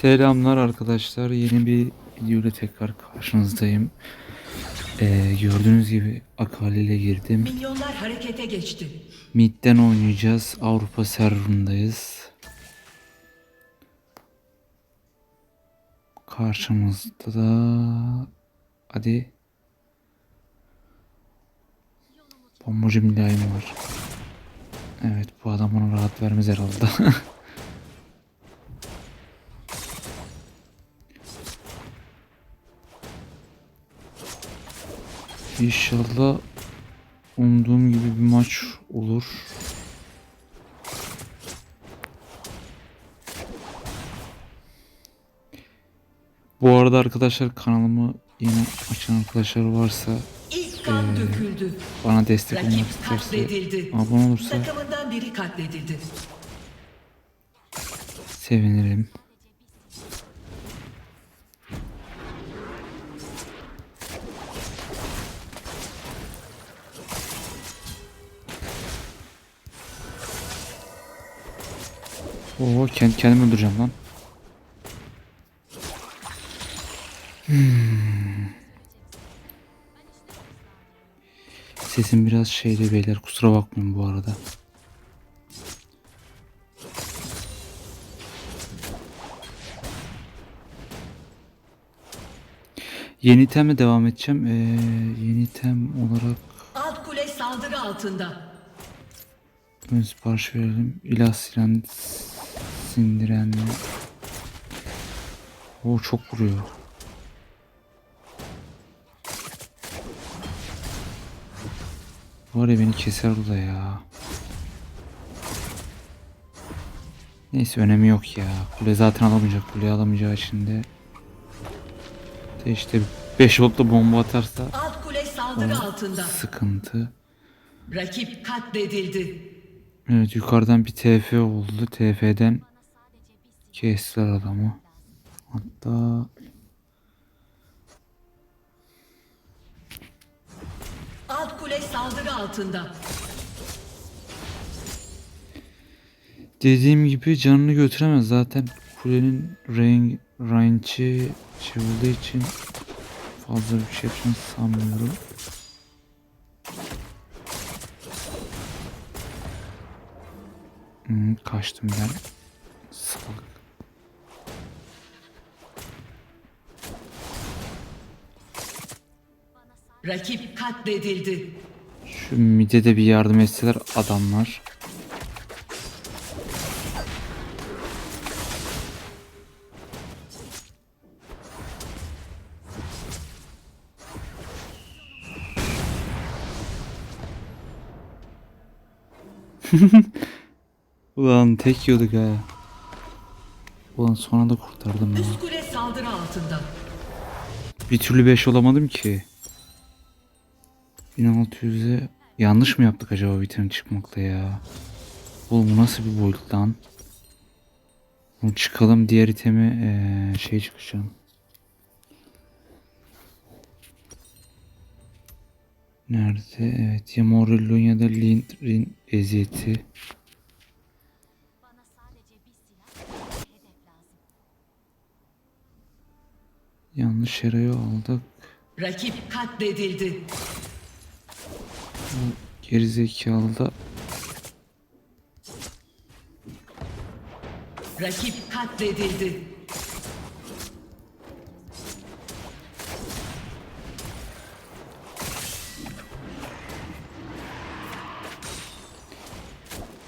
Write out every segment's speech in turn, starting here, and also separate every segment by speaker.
Speaker 1: Selamlar arkadaşlar. Yeni bir video ile tekrar karşınızdayım. Ee, gördüğünüz gibi Akali ile girdim.
Speaker 2: Milyonlar harekete geçti.
Speaker 1: Mid'den oynayacağız. Avrupa serverındayız. Karşımızda da hadi bombacı mülayim var. Evet bu adam bana rahat vermez herhalde. İnşallah umduğum gibi bir maç olur. Bu arada arkadaşlar kanalımı yeni açan arkadaşlar varsa Ee, bana destek olmak isterse abone olursa
Speaker 2: biri katledildi.
Speaker 1: sevinirim. Oo kendi kendimi öldüreceğim lan. Hmm. Sesim biraz şeyli beyler kusura bakmayın bu arada. Yeni itemle devam edeceğim. Ee, yeni item olarak
Speaker 2: Alt kule saldırı altında.
Speaker 1: ön sipariş verelim. İlah siren sindirenli. O çok vuruyor. Var ya beni keser o da ya. Neyse önemi yok ya. Kule zaten alamayacak. Kule alamayacağı için de. de işte 5 voltla bomba atarsa
Speaker 2: Alt kule saldırı altında.
Speaker 1: sıkıntı.
Speaker 2: Rakip katledildi.
Speaker 1: Evet yukarıdan bir TF oldu. TF'den kestiler adamı. Hatta
Speaker 2: Alt kule saldırı altında.
Speaker 1: dediğim gibi canını götüremez. Zaten kulenin range, range'i olduğu için fazla bir şey yapacağını sanmıyorum. Hmm, kaçtım ben. Salak.
Speaker 2: Rakip katledildi.
Speaker 1: Şu mide de bir yardım etseler adamlar. Ulan tek yiyorduk ha. Ulan sonra da kurtardım ya.
Speaker 2: Üst kule saldırı altında.
Speaker 1: Bir türlü 5 olamadım ki. 1600'e yanlış mı yaptık acaba bitirin çıkmakla ya? Oğlum bu nasıl bir boyut lan? Oğlum çıkalım diğer itemi eee, şey çıkacağım. Nerede? Evet ya Morellon ya da Lindrin eziyeti. Yanlış yere aldık.
Speaker 2: Rakip katledildi.
Speaker 1: Gerizekalı da
Speaker 2: Rakip katledildi.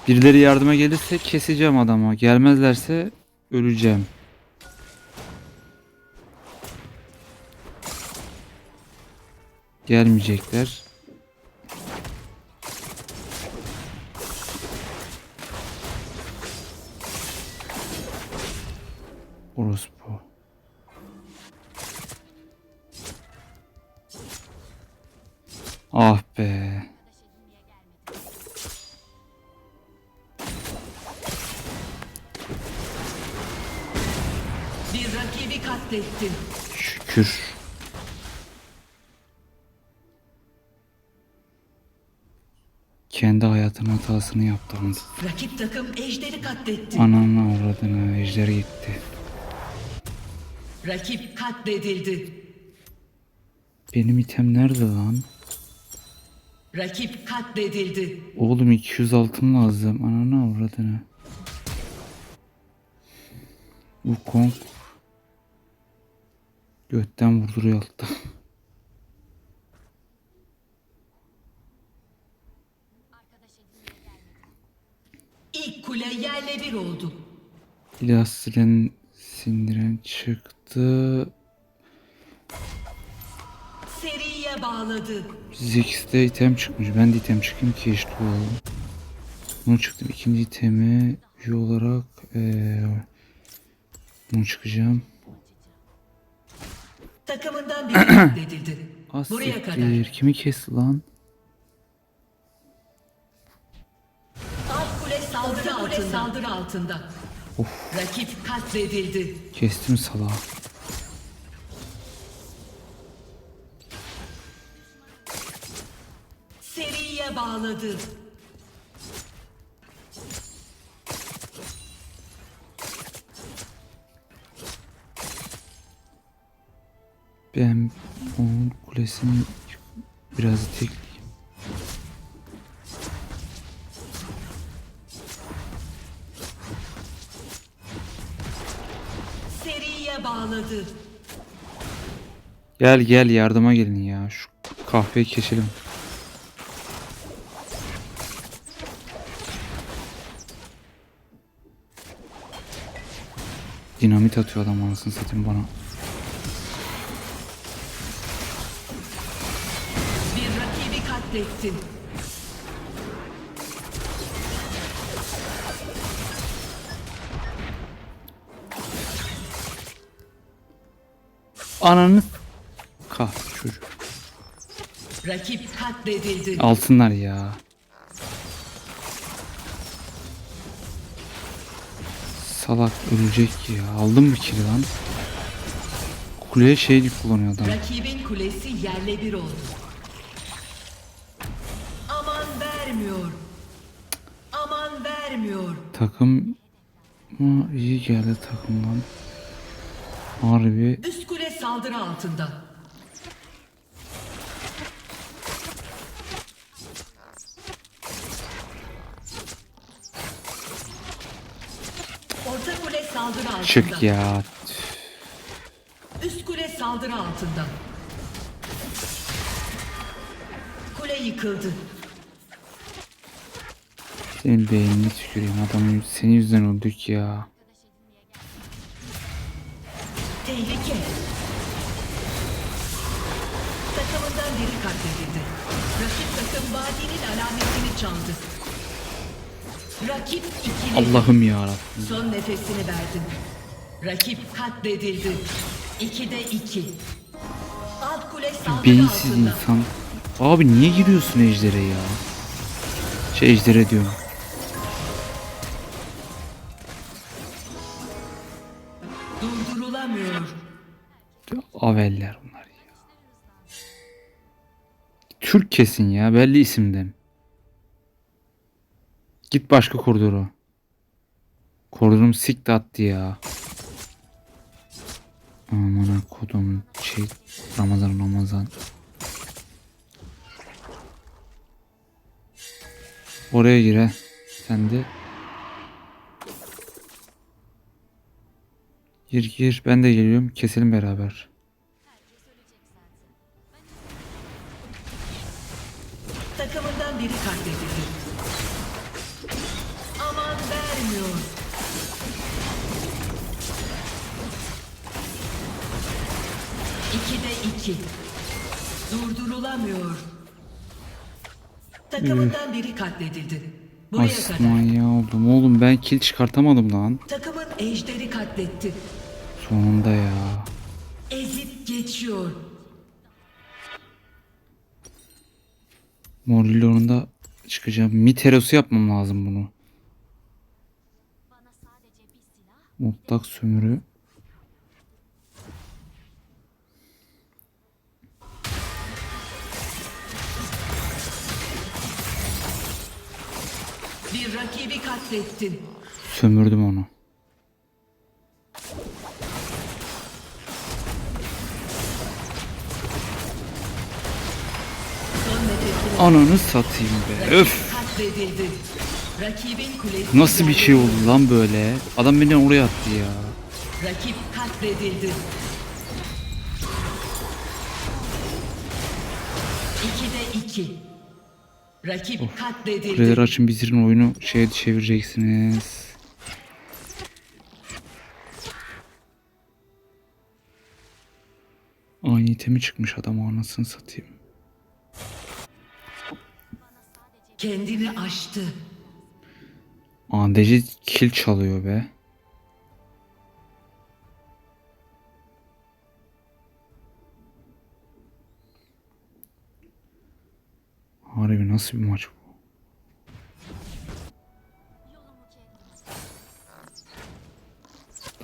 Speaker 1: Birileri yardıma gelirse keseceğim adamı. Gelmezlerse öleceğim. Gelmeyecekler. Orospu. Ah be.
Speaker 2: Bir rakibi katlettin.
Speaker 1: Şükür. Kendi hayatının hatasını yaptı.
Speaker 2: Rakip takım ejderi katletti.
Speaker 1: Ananı avradını ejder gitti.
Speaker 2: Rakip katledildi.
Speaker 1: Benim item nerede lan?
Speaker 2: Rakip katledildi.
Speaker 1: Oğlum 200 altın lazım. Ananı avradını. Bu Kong götten vurduruyor altta.
Speaker 2: İlk kule yerle bir oldu.
Speaker 1: İlyas Siren sindiren çıktı.
Speaker 2: Seriye bağladı.
Speaker 1: Zix'te item çıkmış. Ben de item çıkayım ki eşit olalım. Bunu çıktım. İkinci itemi üye olarak eee bunu çıkacağım.
Speaker 2: Takımından biri katledildi.
Speaker 1: Az
Speaker 2: Buraya kadar.
Speaker 1: Kimi kesti lan?
Speaker 2: Alt kule saldırı altında. saldırı altında. Rakip katledildi.
Speaker 1: Kestim salağı.
Speaker 2: Seriye bağladı.
Speaker 1: Ben onun kulesini biraz tekleyeyim.
Speaker 2: Bağladı.
Speaker 1: Gel gel yardıma gelin ya. Şu kahveyi keselim. Dinamit atıyor adam anasını satayım bana.
Speaker 2: Bir rakibi katlettin.
Speaker 1: Ananı kahve çocuk.
Speaker 2: Rakip katledildi.
Speaker 1: Alsınlar ya. Salak ölecek ya. Aldım mı kili lan? Kuleye şey kullanıyor adam.
Speaker 2: Rakibin kulesi yerle bir oldu. Aman vermiyor. Aman vermiyor.
Speaker 1: Takım Ama iyi geldi takımdan. Harbi
Speaker 2: Üst kule saldırı altında. Orta kule saldırı altında.
Speaker 1: çık ya.
Speaker 2: Üst kule saldırı altında. Kule yıkıldı.
Speaker 1: Senin beynini tüküreyim adamın senin yüzünden öldük ya.
Speaker 2: Tehlike. Biri katledildi. Rakip takım vadinin alametini çaldı. Rakip ikili.
Speaker 1: Allah'ım ya Rabbim.
Speaker 2: Son nefesini verdin. Rakip katledildi. İkide iki. Alt kule saldırı
Speaker 1: Beyinsiz
Speaker 2: altında.
Speaker 1: insan. Abi niye giriyorsun ejdere ya? Şey ejdere diyorum.
Speaker 2: Durdurulamıyor.
Speaker 1: Aveller bunlar. Türk kesin ya belli isimden. Git başka koridoru. Koridorum sikti attı ya. Aman kodum şey Ramazan Ramazan. Oraya gir he. Sen de. Gir gir ben de geliyorum keselim beraber.
Speaker 2: Biri katledildi. Buraya kadar.
Speaker 1: Asman ya oldum oğlum ben kill çıkartamadım lan.
Speaker 2: Takımın ejderi katletti.
Speaker 1: Sonunda ya.
Speaker 2: Ezip geçiyor.
Speaker 1: Morillon'da çıkacağım. Miterosu yapmam lazım bunu.
Speaker 3: Bana sadece bir silah
Speaker 1: Mutlak sömürü.
Speaker 2: Bir rakibi katlettin.
Speaker 1: Sömürdüm onu. Ananı satayım be. Öf. Nasıl bir şey oldu lan böyle? Adam beni oraya attı ya.
Speaker 2: Rakip katledildi. İki de iki. Rakip katledildi.
Speaker 1: Kuleleri açın bitirin oyunu şeye çevireceksiniz. Aynı itemi çıkmış adam anasını satayım.
Speaker 2: Kendini aştı.
Speaker 1: ADC kill çalıyor be. Nasıl bir maç bu?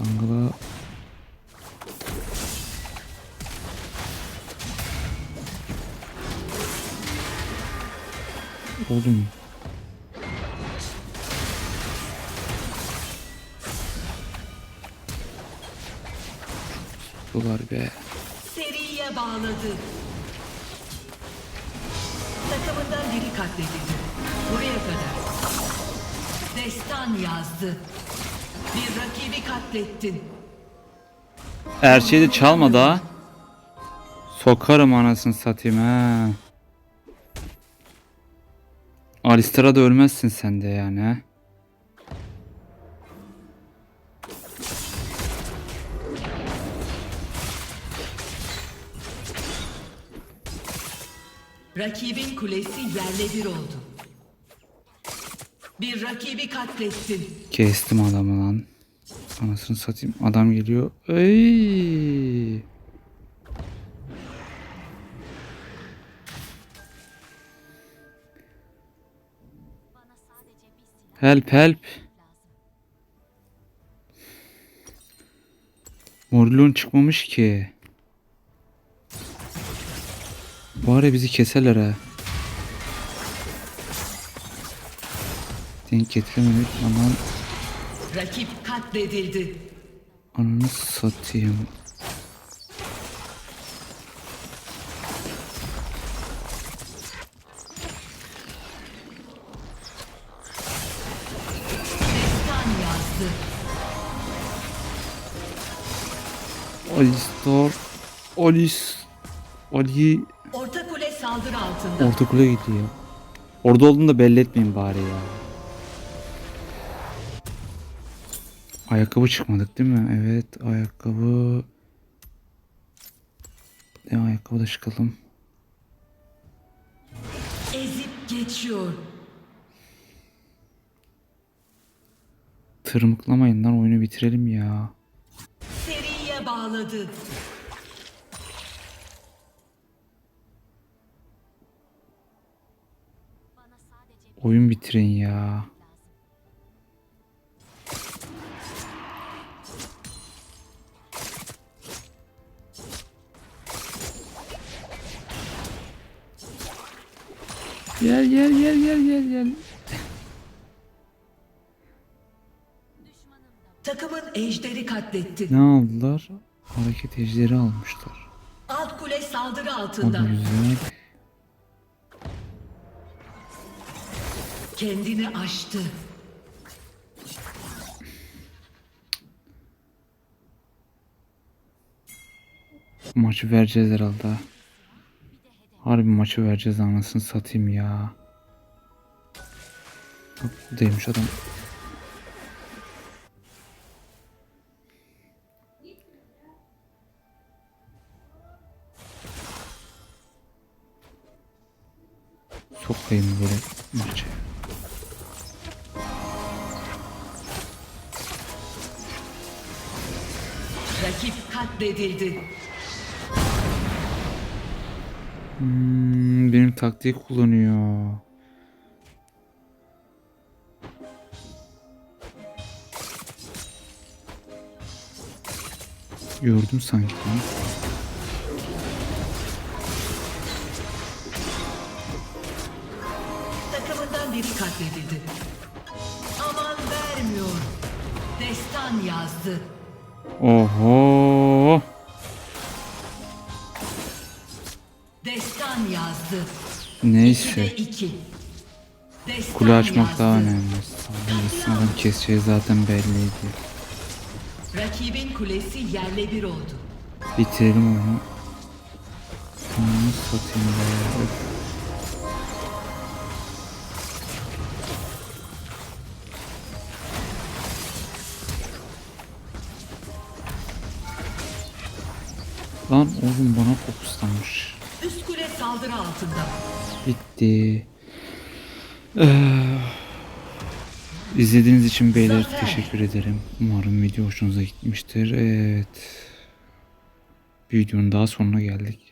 Speaker 1: Dangala Oğlum Dolar be.
Speaker 2: Seriye bağladı. Takımından biri katledildi. Buraya kadar. Destan yazdı. Bir rakibi katlettin.
Speaker 1: Her şeyi de çalma da. Sokarım anasını satayım ha. Alistar'a da ölmezsin sen de yani ha.
Speaker 2: Rakibin kulesi yerle bir oldu. Bir rakibi katlettin.
Speaker 1: Kestim adamı lan. Anasını satayım. Adam geliyor. Ey! Help help. Morlun çıkmamış ki. Bari bizi keserler ha. Denk getiremedik aman
Speaker 2: Rakip katledildi.
Speaker 1: ananı satayım.
Speaker 2: Destan yazdı.
Speaker 1: Alistar. Alis. Ali.
Speaker 2: Saldırı altında.
Speaker 1: Orta kule gidiyor. Orada olduğunu da belli etmeyin bari ya. Ayakkabı çıkmadık değil mi? Evet ayakkabı. Ne ayakkabı da çıkalım.
Speaker 2: Ezip geçiyor.
Speaker 1: Tırmıklamayın lan oyunu bitirelim ya.
Speaker 2: Seriye bağladı.
Speaker 3: Bana sadece bir
Speaker 1: Oyun bitirin ya. Gel gel gel gel gel gel.
Speaker 2: Takımın ejderi katletti.
Speaker 1: Ne aldılar? Hareket ejderi almışlar.
Speaker 2: Alt kule saldırı
Speaker 1: O
Speaker 2: altında.
Speaker 1: da güzel.
Speaker 2: Kendini aştı.
Speaker 1: Maçı vereceğiz herhalde. Harbi maçı vereceğiz anasını satayım ya. Buradaymış adam. Sokayım böyle maçı.
Speaker 2: Rakip katledildi.
Speaker 1: Hmm, benim taktiği kullanıyor. Gördüm sanki.
Speaker 2: Takımından biri katledildi. Aman vermiyor. Destan yazdı.
Speaker 1: Oho.
Speaker 2: Destan yazdı.
Speaker 1: Neyse. Kule açmak
Speaker 2: yazdı.
Speaker 1: daha önemli. Adam keseceği zaten belliydi.
Speaker 2: Rakibin kulesi yerle bir oldu.
Speaker 1: Bitirelim onu. Onu satayım be. Oğlum bana fokuslanmış.
Speaker 2: Üst kule saldırı altında.
Speaker 1: Bitti. Ee, izlediğiniz için beyler
Speaker 2: Zafer.
Speaker 1: teşekkür ederim. Umarım video hoşunuza gitmiştir. Evet. Videonun daha sonuna geldik.